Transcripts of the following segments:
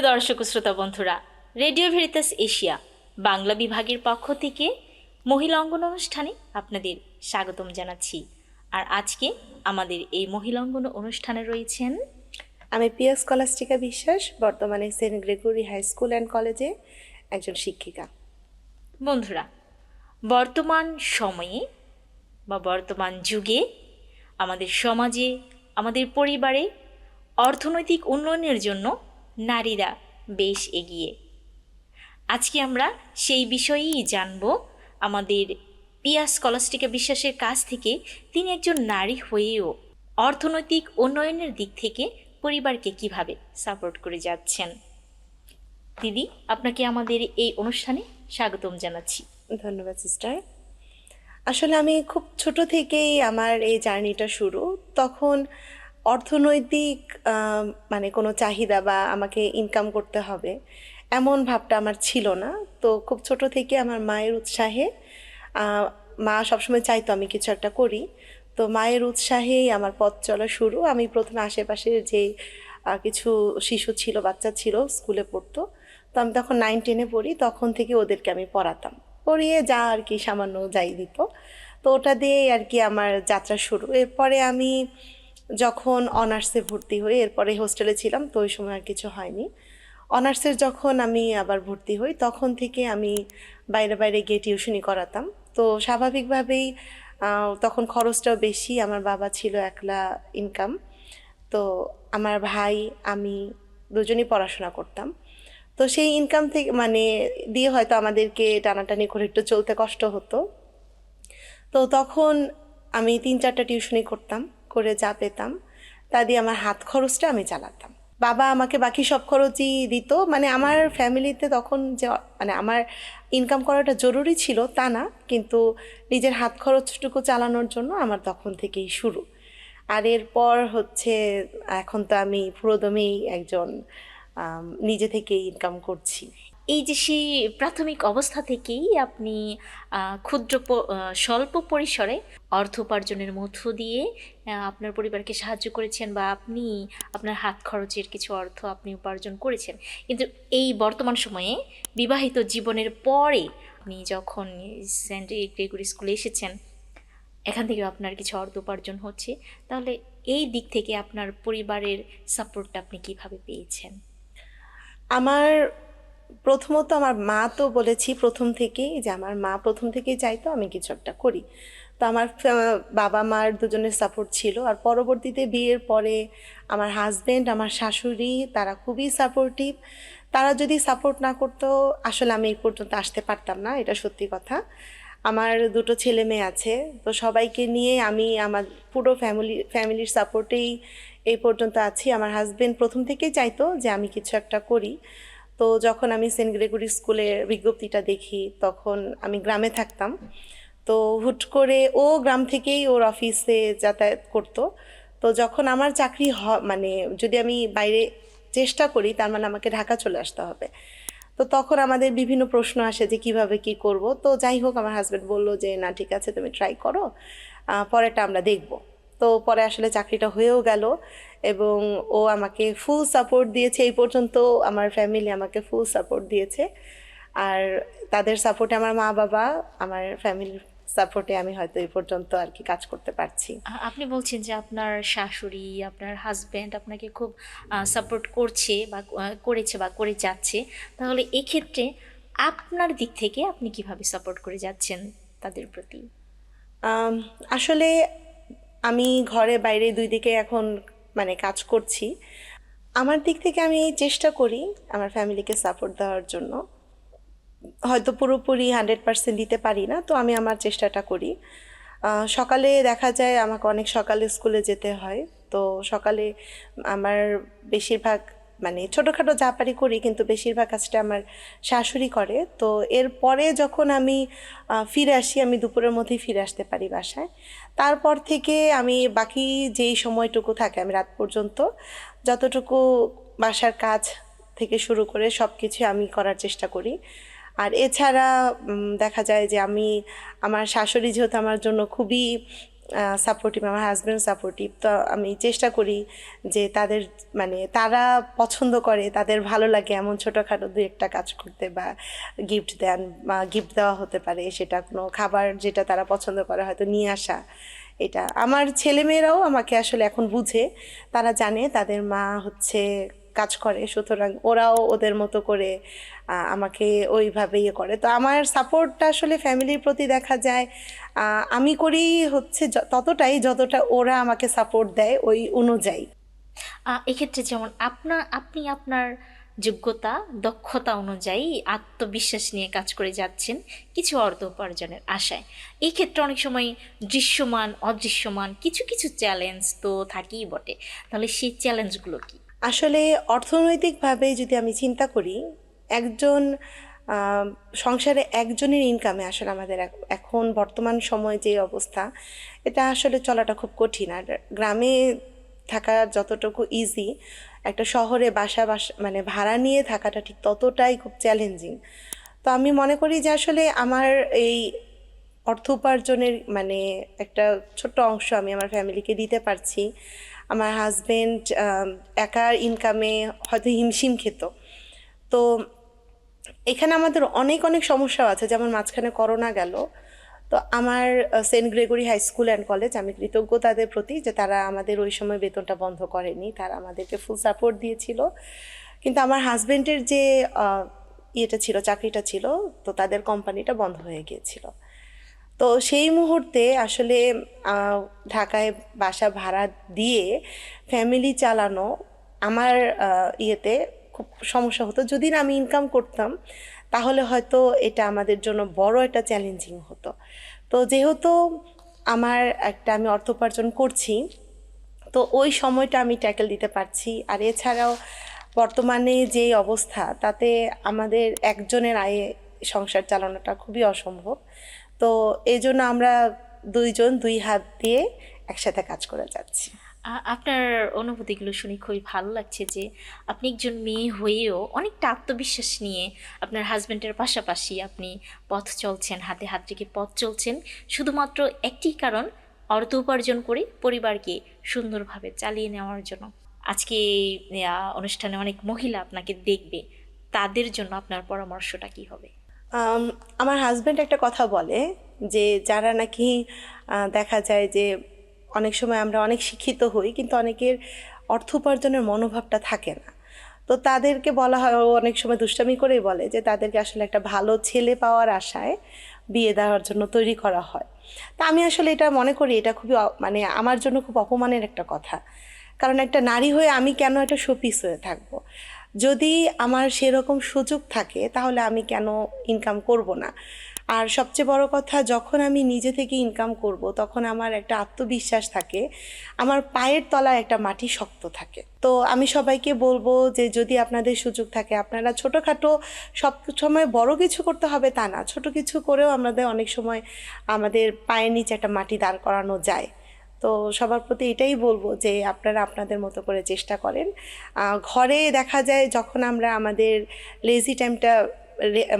প্রিয় দর্শক শ্রোতা বন্ধুরা রেডিও ভেরিতাস এশিয়া বাংলা বিভাগের পক্ষ থেকে মহিলা অঙ্গন অনুষ্ঠানে আপনাদের স্বাগতম জানাচ্ছি। আর আজকে আমাদের এই মহিলা অঙ্গন অনুষ্ঠানে রয়েছেন আমি পিয়া স্কলাস্টিকা বিশ্বাস বর্তমানে Saint Gregory high school and কলেজে একজন শিক্ষিকা। বন্ধুরা বর্তমান সময়ে বা বর্তমান যুগে আমাদের সমাজে আমাদের পরিবারে অর্থনৈতিক উন্নয়নের জন্য নারীরা বেশ এগিয়ে। আজকে আমরা সেই বিষয়েই জানব আমাদের পিয়া স্কলাস্টিকা বিশ্বাসের কাছ থেকে তিনি একজন নারী হয়েও অর্থনৈতিক উন্নয়নের দিক থেকে পরিবারকে কীভাবে সাপোর্ট করে যাচ্ছেন। দিদি, আপনাকে আমাদের এই অনুষ্ঠানে স্বাগতম জানাচ্ছি। ধন্যবাদ সিস্টার আসলে আমি খুব ছোট থেকেই আমার এই জার্নিটা শুরু। তখন অর্থনৈতিক মানে কোনো চাহিদা বা আমাকে ইনকাম করতে হবে, এমন ভাবটা আমার ছিল না। তো খুব ছোট থেকে আমার মায়ের উৎসাহে মা সবসময় চাইতো আমি কিছু একটা করি। তো মায়ের উৎসাহেই আমার পথ চলা শুরু। আমি প্রথমে আশেপাশের যে কিছু শিশু ছিল, বাচ্চা ছিল স্কুলে পড়তো। তো আমি তখন নাইন টেনে পড়ি, তখন থেকে ওদেরকে আমি পড়াতাম। পড়িয়ে যা আর কি সামান্য যাই দিত। তো ওটা দিয়েই আর কি আমার যাত্রা শুরু। এরপরে আমি যখন অনার্সে ভর্তি হই, এরপরে হোস্টেলে ছিলাম, তো ওই সময় আর কিছু হয়নি। অনার্সের যখন আমি আবার ভর্তি হই, তখন থেকে আমি বাইরে বাইরে গিয়ে টিউশনি করাতাম। তো স্বাভাবিকভাবেই তখন খরচটাও বেশি, আমার বাবা ছিল একলা ইনকাম তো আমার ভাই, আমি দুজনেই পড়াশোনা করতাম। তো সেই ইনকাম থেকে মানে দিয়ে হয়তো আমাদেরকে টানাটানি করে একটু চলতে কষ্ট হতো। তো তখন আমি তিন চারটা টিউশনি করতাম। করে যা পেতাম, তা দিয়ে আমার হাত খরচটা আমি চালাতাম। বাবা আমাকে বাকি সব খরচই দিত মানে আমার ফ্যামিলিতে তখন যে মানে আমার ইনকাম করাটা জরুরি ছিল তা না, কিন্তু নিজের হাত খরচটুকু চালানোর জন্য আমার তখন থেকেই শুরু। আর এরপর হচ্ছে, এখন তো আমি পুরোদমেই একজন নিজে থেকেই ইনকাম করছি। এই যে সেই প্রাথমিক অবস্থা থেকেই আপনি ক্ষুদ্র স্বল্প পরিসরে অর্থ উপার্জনের মধ্য দিয়ে আপনার পরিবারকে সাহায্য করেছেন বা আপনি, আপনার হাত খরচের কিছু অর্থ আপনি উপার্জন করেছেন। কিন্তু এই বর্তমান সময়ে বিবাহিত জীবনের পরে আপনি যখন সেন্ট গ্রেগরি স্কুলে এসেছেন, এখান থেকে আপনার কিছু অর্থ উপার্জন হচ্ছে, তাহলে এই দিক থেকে আপনার পরিবারের সাপোর্টটা আপনি কীভাবে পেয়েছেন? আমার প্রথমত আমার মা তো বলেছি প্রথম থেকেই যে আমার মা প্রথম থেকেই চাইতো আমি কিছু একটা করি। তো আমার বাবা মার দুজনের সাপোর্ট ছিল। আর পরবর্তীতে বিয়ের পরে আমার হাজবেন্ড আমার শাশুড়ি, তারা খুবই সাপোর্টিভ তারা যদি সাপোর্ট না করতো, আসলে আমি এই পর্যন্ত আসতে পারতাম না, এটা সত্যি কথা। আমার দুটো ছেলে মেয়ে আছে, তো সবাইকে নিয়ে আমি আমার পুরো ফ্যামিলি ফ্যামিলির সাপোর্টেই এই পর্যন্ত আছি। আমার হাজবেন্ড প্রথম থেকেই চাইতো যে আমি কিছু একটা করি। তো যখন আমি সেন্ট গ্রেগরি স্কুলের বিজ্ঞপ্তিটা দেখি তখন আমি গ্রামে থাকতাম। তো হুট করে ও গ্রাম থেকেই ওর অফিসে যাতায়াত করতো। তো যখন আমার চাকরি হ মানে যদি আমি বাইরে চেষ্টা করি তার মানে আমাকে ঢাকা চলে আসতে হবে। তো তখন আমাদের বিভিন্ন প্রশ্ন আসে যে কীভাবে কি করব। তো যাই হোক আমার হাজব্যান্ড বলল যে না ঠিক আছে তুমি ট্রাই করো। আহ, পরেরটা আমরা দেখব। তো পরে আসলে চাকরিটা হয়েও গেল। এবং ও আমাকে ফুল সাপোর্ট দিয়েছে এই পর্যন্ত আমার ফ্যামিলি আমাকে ফুল সাপোর্ট দিয়েছে। আর তাদের সাপোর্টে আমার মা বাবা আমার ফ্যামিলির সাপোর্টে আমি হয়তো এই পর্যন্ত আর কি কাজ করতে পারছি। আপনি বলছেন যে আপনার শাশুড়ি আপনার হাজব্যান্ড আপনাকে খুব সাপোর্ট করছে বা করেছে বা করে যাচ্ছে। তাহলে এক্ষেত্রে আপনার দিক থেকে আপনি কীভাবে সাপোর্ট করে যাচ্ছেন তাদের প্রতি? আসলে আমি ঘরে বাইরে দুই দিকে এখন মানে কাজ করছি। আমার দিক থেকে আমি চেষ্টা করি আমার ফ্যামিলিকে সাপোর্ট দেওয়ার জন্য। হয়তো পুরোপুরি হান্ড্রেড পার্সেন্ট দিতে পারি না, তো আমি আমার চেষ্টাটা করি। সকালে দেখা যায় আমাকে অনেক সকালে স্কুলে যেতে হয়, তো সকালে আমার বেশিরভাগ মানে ছোটোখাটো যা পারি করি, কিন্তু বেশিরভাগ কাজটা আমার শাশুড়ি করে। তো এরপরে যখন আমি ফিরে আসি, আমি দুপুরের মধ্যেই ফিরে আসতে পারি বাসায়। তারপর থেকে আমি বাকি যেই সময়টুকু থাকে আমি রাত পর্যন্ত যতটুকু বাসার কাজ থেকে শুরু করে সব কিছু আমি করার চেষ্টা করি। আর এছাড়া দেখা যায় যে আমি, আমার শাশুড়ি যেহেতু আমার জন্য খুবই সাপোর্টিভ আমার হাজব্যান্ড সাপোর্টিভ তো আমি চেষ্টা করি যে তাদের মানে তারা পছন্দ করে, তাদের ভালো লাগে এমন ছোটোখাটো দু একটা কাজ করতে বা গিফট দেন বা গিফট দেওয়া হতে পারে, সেটা কোনো খাবার যেটা তারা পছন্দ করে হয়তো নিয়ে আসা। এটা আমার ছেলেমেয়েরাও আমাকে আসলে এখন বুঝে, তারা জানে তাদের মা হচ্ছে কাজ করে, সুতরাং ওরাও ওদের মতো করে আমাকে ওইভাবে ইয়ে করে। তো আমার সাপোর্টটা আসলে ফ্যামিলির প্রতি দেখা যায়। আমি করি হচ্ছে ততটাই যতটা ওরা আমাকে সাপোর্ট দেয় ওই অনুযায়ী। এক্ষেত্রে যেমন আপনার আপনি আপনার যোগ্যতা, দক্ষতা অনুযায়ী আত্মবিশ্বাস নিয়ে কাজ করে যাচ্ছেন কিছু অর্থ উপার্জনের আশায়। এই ক্ষেত্রে অনেক সময় দৃশ্যমান, অদৃশ্যমান কিছু কিছু চ্যালেঞ্জ তো থাকেই বটে। তাহলে সেই চ্যালেঞ্জগুলো কি? আসলে অর্থনৈতিকভাবে যদি আমি চিন্তা করি, একজন সংসারে একজনের ইনকামে আসলে আমাদের এখন বর্তমান সময়ে যে অবস্থা, এটা আসলে চলাটা খুব কঠিন। আর গ্রামে থাকা যতটুকু ইজি একটা শহরে বাসা বাসা মানে ভাড়া নিয়ে থাকাটা ঠিক ততটাই খুব চ্যালেঞ্জিং তো আমি মনে করি যে আসলে আমার এই অর্থ উপার্জনের মানে একটা ছোট্ট অংশ আমি আমার ফ্যামিলিকে দিতে পারছি। আমার হাজব্যান্ড একার ইনকামে হয়তো হিমশিম খেত। তো এখানে আমাদের অনেক অনেক সমস্যা আছে। যেমন মাঝখানে করোনা গেল, তো আমার Saint Gregory high school and college আমি কৃতজ্ঞ তাদের প্রতি যে তারা আমাদের ওই সময় বেতনটা বন্ধ করেনি। তারা আমাদেরকে ফুল সাপোর্ট দিয়েছিল। কিন্তু আমার হাজবেন্ডের যে ইয়েটা ছিল, চাকরিটা ছিল, তো তাদের কোম্পানিটা বন্ধ হয়ে গিয়েছিল। তো সেই মুহূর্তে আসলে ঢাকায় বাসা ভাড়া দিয়ে ফ্যামিলি চালানো আমার ইয়েতে খুব সমস্যা হতো। যদি না আমি ইনকাম করতাম, তাহলে হয়তো এটা আমাদের জন্য বড় একটা চ্যালেঞ্জিং হতো। তো যেহেতু আমার একটা আমি অর্থ উপার্জন করছি, তো ওই সময়টা আমি ট্যাকেল দিতে পারছি। আর এছাড়াও বর্তমানে যে অবস্থা, তাতে আমাদের একজনের আয়ে সংসার চালানোটা খুবই অসম্ভব। তো এই জন্য আমরা দুইজন দুই হাত দিয়ে একসাথে কাজ করে যাচ্ছি। আপনার অনুভূতিগুলো শুনে খুবই ভালো লাগছে যে আপনি একজন মেয়ে হয়েও অনেকটা আত্মবিশ্বাস নিয়ে আপনার হাজব্যান্ডের পাশাপাশি আপনি পথ চলছেন, হাতে হাত রেখে পথ চলছেন। শুধুমাত্র একটি কারণ, অর্থ উপার্জন করে পরিবারকে সুন্দরভাবে চালিয়ে নেওয়ার জন্য। আজকে অনুষ্ঠানে অনেক মহিলা আপনাকে দেখবে। তাদের জন্য আপনার পরামর্শটা কি হবে? আমার হাজব্যান্ড একটা কথা বলে যে যারা নাকি দেখা যায় যে অনেক সময় আমরা অনেক শিক্ষিত হই, কিন্তু অনেকের অর্থ উপার্জনের মনোভাবটা থাকে না। তো তাদেরকে বলা হয়, ও অনেক সময় দুষ্টামি করেই বলে যে তাদেরকে আসলে একটা ভালো ছেলে পাওয়ার আশায় বিয়ে দেওয়ার জন্য তৈরি করা হয়। তা আমি আসলে এটা মনে করি, এটা খুবই মানে আমার জন্য খুব অপমানের একটা কথা। কারণ একটা নারী হয়ে আমি কেন একটা শোপিস হয়ে থাকব? যদি আমার সেরকম সুযোগ থাকে, তাহলে আমি কেন ইনকাম করব না? আর সবচেয়ে বড় কথা, যখন আমি নিজে থেকে ইনকাম করব, তখন আমার একটা আত্মবিশ্বাস থাকে, আমার পায়ের তলায় একটা মাটি শক্ত থাকে। তো আমি সবাইকে বলব যে, যদি আপনাদের সুযোগ থাকে, আপনারা ছোটোখাটো সব সময় বড় কিছু করতে হবে তা না, ছোট কিছু করেও আমাদের অনেক সময় আমাদের পায়ের নিচে একটা মাটি দাঁড় করানো যায়। তো সবার প্রতি এটাই বলব যে আপনারা আপনাদের মতো করে চেষ্টা করেন। ঘরে দেখা যায় যখন আমরা আমাদের লেজি টাইমটা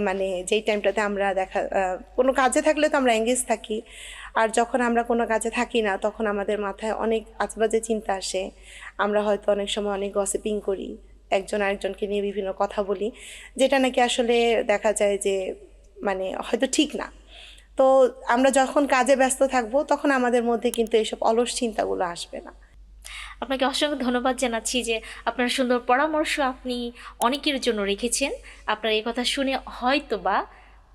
মানে যেই টাইমটাতে আমরা দেখা কোনো কাজে থাকলে তো আমরা এঙ্গেজ থাকি। আর যখন আমরা কোনো কাজে থাকি না, তখন আমাদের মাথায় অনেক আজবাজে চিন্তা আসে। আমরা হয়তো অনেক সময় অনেক গসিপিং করি, একজন আরেকজনকে নিয়ে বিভিন্ন কথা বলি, যেটা নাকি আসলে দেখা যায় যে মানে হয়তো ঠিক না। তো আমরা যখন কাজে ব্যস্ত থাকব তখন আমাদের মধ্যে কিন্তু এইসব অলস চিন্তাগুলো আসবে না। আপনাকে অসংখ্য ধন্যবাদ জানাচ্ছি যে আপনার সুন্দর পরামর্শ আপনি অনেকের জন্য রেখেছেন। আপনার এই কথা শুনে হয়তো বা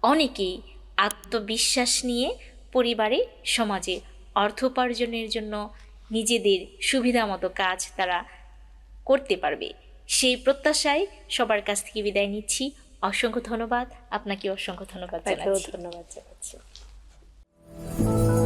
অনেকেই আত্মবিশ্বাস নিয়ে পরিবারে সমাজে অর্থ উপার্জনের জন্য নিজেদের সুবিধা মতো কাজ তারা করতে পারবে। সেই প্রত্যাশায় সবার কাছ থেকে বিদায় নিচ্ছি। অসংখ্য ধন্যবাদ। আপনাকে অসংখ্য ধন্যবাদ ধন্যবাদ জানাচ্ছি। Thank you.